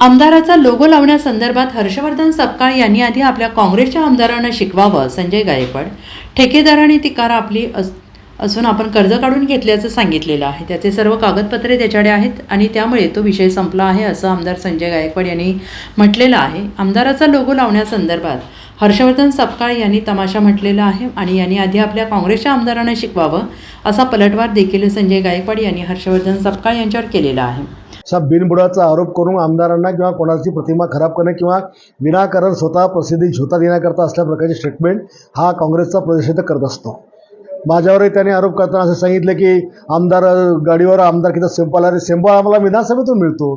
आमदाराचा logo लावण्यासंदर्भात हर्षवर्धन सपकाळ यांनी आधी आपल्या काँग्रेसच्या आमदारांना शिकवावं संजय गायकवाड. ठेकेदाराने ती कार आपली अस असून आपण कर्ज काढून घेतल्याचं सांगितलेलं आहे. त्याचे सर्व कागदपत्रे त्याच्याकडे आहेत आणि त्यामुळे तो विषय संपला आहे असं आमदार संजय गायकवाड यांनी म्हटलेलं आहे. आमदाराचा लोगो लावण्यासंदर्भात हर्षवर्धन सपकाळ यांनी तमाशा म्हटलेला आहे आणि यांनी आधी आपल्या काँग्रेसच्या आमदारांना शिकवावं असा पलटवार देखील संजय गायकवाड यांनी हर्षवर्धन सपकाळ यांच्यावर केलेला आहे. असा बिनबुडाचा आरोप करून आमदारांना किंवा कोणाची प्रतिमा खराब करणे किंवा विनाकारण स्वतः प्रसिद्धी झोता देण्याकरता असल्या प्रकारचे स्टेटमेंट हा काँग्रेसचा प्रदेश करत असतो. माझ्यावरही त्याने आरोप करताना असं सांगितलं की आमदार गाडीवर आमदारकीचा सिंपल अरे सिंपल आम्हाला विधानसभेतून मिळतो.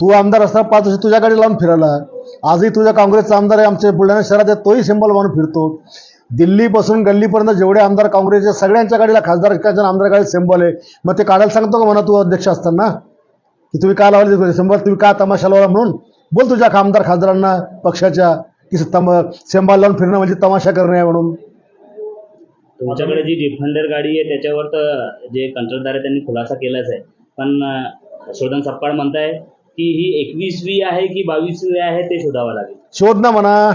तू आमदार असताना पाच वर्ष तुझ्या गाडी लावून फिरायला. आजही तुझ्या काँग्रेसचा आमदार आहे आमच्या बुलढाणा शहरात आहे तोही सिंबल म्हणून फिरतो. दिल्लीपासून गल्लीपर्यंत जेवढे आमदार काँग्रेसच्या सगळ्यांच्या गाडीला खासदार आमदार गाडी सिंबल आहे. मग ते काढायला सांगतो का म्हणा तू अध्यक्ष असताना? की तुम्ही का लावले शंभर तुम्ही का तमाशा लावला म्हणून? बोल तुझ्या आमदार खासदारांना पक्षाच्या की तम शेंबाल लावून फिरणं म्हणजे तमाशा करणे आहे म्हणून. तुमच्याकडे जी डिफेंडर गाडी आहे त्याच्यावर तर जे कंत्राटदार आहे त्यांनी खुलासा केलाच आहे. पण शोधन सपकाळ म्हणताय की ही एकवीसवी आहे की बावीसवी आहे ते शोधावं लागेल. शोध ना म्हणा.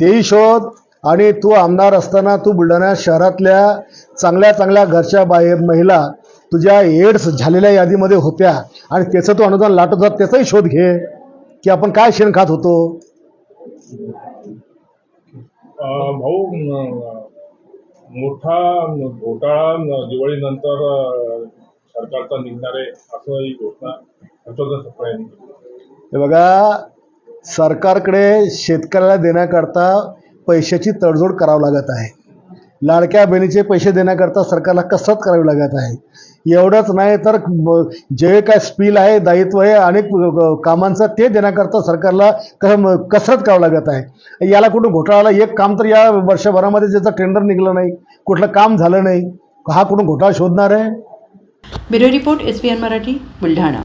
तेही शोध. आणि तू आमदार असताना तू बुलढाणा शहरातल्या चांगल्या चांगल्या घरच्या बाहेर महिला तुझ्या एड्स झालेल्या यादीमध्ये होत्या आणि त्याचं तू अनुदान लाटत होता त्याचाही शोध घे. की आपण काय शेण खात होतो? भाऊ मोठा घोटाळा दिवाळीनंतर सरकारचा निघणार आहे असं ही घोषणा हे बघा सरकारकडे शेतकऱ्याला देण्याकरता पैशाची तडजोड करावं लागत आहे. लाडक्या बहिणीचे पैसे देण्याकरता सरकारला कसरत करावी लागत आहे. एवढंच नाही तर जे काय स्पील आहे दायित्व आहे अनेक कामांचं ते देण्याकरता सरकारला कसरत करावं लागत आहे. याला कुठं घोटाळाला एक काम तर या वर्षभरामध्ये ज्याचं टेंडर निघलं नाही कुठलं काम झालं नाही हा कुठून घोटाळा शोधणार आहे? Bureau report S N Marathi Buldhana.